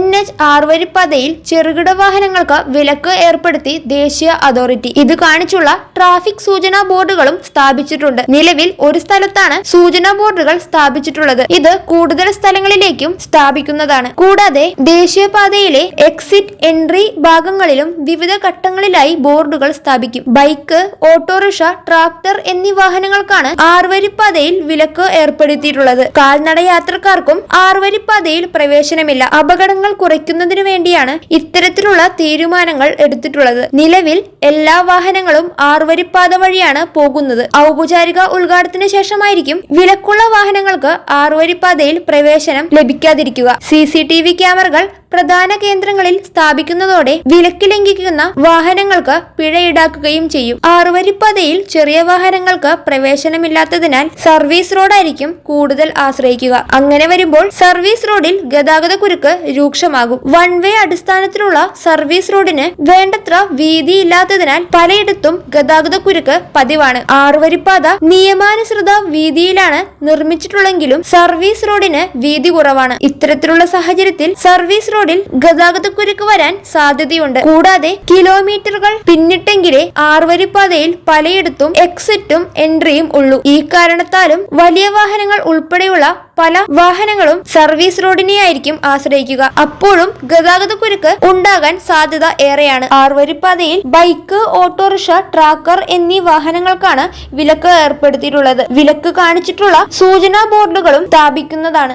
N H ആറുവരിപ്പാതയിൽ ചെറുകിട വാഹനങ്ങൾക്ക് വിലക്ക് ഏർപ്പെടുത്തി ദേശീയ അതോറിറ്റി. ഇത് കാണിച്ചുള്ള ട്രാഫിക് സൂചനാ ബോർഡുകളും സ്ഥാപിച്ചിട്ടുണ്ട്. നിലവിൽ ഒരു സ്ഥലത്താണ് സൂചനാ ബോർഡുകൾ സ്ഥാപിച്ചിട്ടുള്ളത്. ഇത് കൂടുതൽ സ്ഥലങ്ങളിലേക്കും സ്ഥാപിക്കുന്നതാണ്. കൂടാതെ ദേശീയപാതയിലെ എക്സിറ്റ് എൻട്രി ഭാഗങ്ങളിലും വിവിധ ഘട്ടങ്ങളിലായി ബോർഡുകൾ സ്ഥാപിക്കും. ബൈക്ക് ഓട്ടോറിക്ഷ ട്രാക്ടർ എന്നീ വാഹനങ്ങൾക്കാണ് ആറുവരിപ്പാതയിൽ വിലക്ക് ഏർപ്പെടുത്തിയിട്ടുള്ളത്. കാൽനട യാത്രക്കാർക്കും ആറുവരിപ്പാതയിൽ പ്രവേശനമില്ല. അപകടങ്ങൾ കുറയ്ക്കുന്നതിനു വേണ്ടിയാണ് ഇത്തരത്തിലുള്ള തീരുമാനങ്ങൾ എടുത്തിട്ടുള്ളത്. നിലവിൽ എല്ലാ വാഹനങ്ങളും ആറുവരിപ്പാത വഴിയാണ് പോകുന്നത്. ഔപചാരിക ഉദ്ഘാടനത്തിന് ശേഷമായിരിക്കും വിലക്കുള്ള വാഹനങ്ങൾക്ക് ആറുവരിപ്പാതയിൽ പ്രവേശനം ലഭിക്കാതിരിക്കുക. സി സി ടി വി ക്യാമറകൾ പ്രധാന കേന്ദ്രങ്ങളിൽ സ്ഥാപിക്കുന്നതോടെ വിലക്ക് ലംഘിക്കുന്ന വാഹനങ്ങൾക്ക് പിഴ ഈടാക്കുകയും ചെയ്യും. ആറുവരിപ്പാതയിൽ ചെറിയ വാഹനങ്ങൾക്ക് പ്രവേശനമില്ലാത്തതിനാൽ സർവീസ് റോഡായിരിക്കും കൂടുതൽ ആശ്രയിക്കുക. അങ്ങനെ വരുമ്പോൾ സർവീസ് റോഡിൽ ഗതാഗത കുരുക്ക് രൂക്ഷമാകും വൺ വേ അടിസ്ഥാനത്തിലുള്ള സർവീസ് റോഡിന് വേണ്ടത്ര വീതി ഇല്ലാത്തതിനാൽ പലയിടത്തും ഗതാഗത കുരുക്ക് പതിവാണ്. ആറുവരിപ്പാത നിയമാനുസൃത വീതിയിലാണ് നിർമ്മിച്ചിട്ടുള്ളെങ്കിലും സർവീസ് റോഡിന് വീതി കുറവാണ്. ഇത്തരത്തിലുള്ള സാഹചര്യത്തിൽ സർവീസ് റോഡിൽ ഗതാഗത കുരുക്ക് വരാൻ സാധ്യതയുണ്ട്. കൂടാതെ കിലോമീറ്ററുകൾ പിന്നിട്ടെങ്കിലേ ആറുവരിപ്പാതയിൽ പലയിടത്തും എക്സിറ്റും എൻട്രിയും ഉള്ളൂ. ഈ കാരണത്താലും വലിയ വാഹനങ്ങൾ ഉൾപ്പെടെയുള്ള പല വാഹനങ്ങളും സർവീസ് റോഡിനെയായിരിക്കും ആശ്രയിക്കുക. അപ്പോഴും ഗതാഗത കുരുക്ക് ഉണ്ടാകാൻ സാധ്യത ഏറെയാണ്. ആറുവരിപ്പാതയിൽ ബൈക്ക് ഓട്ടോറിക്ഷ ട്രാക്കർ എന്നീ വാഹനങ്ങൾക്കാണ് വിലക്ക് ഏർപ്പെടുത്തിയിട്ടുള്ളത്. വിലക്ക് കാണിച്ചിട്ടുള്ള സൂചനാ ബോർഡുകളും സ്ഥാപിക്കുന്നതാണ്.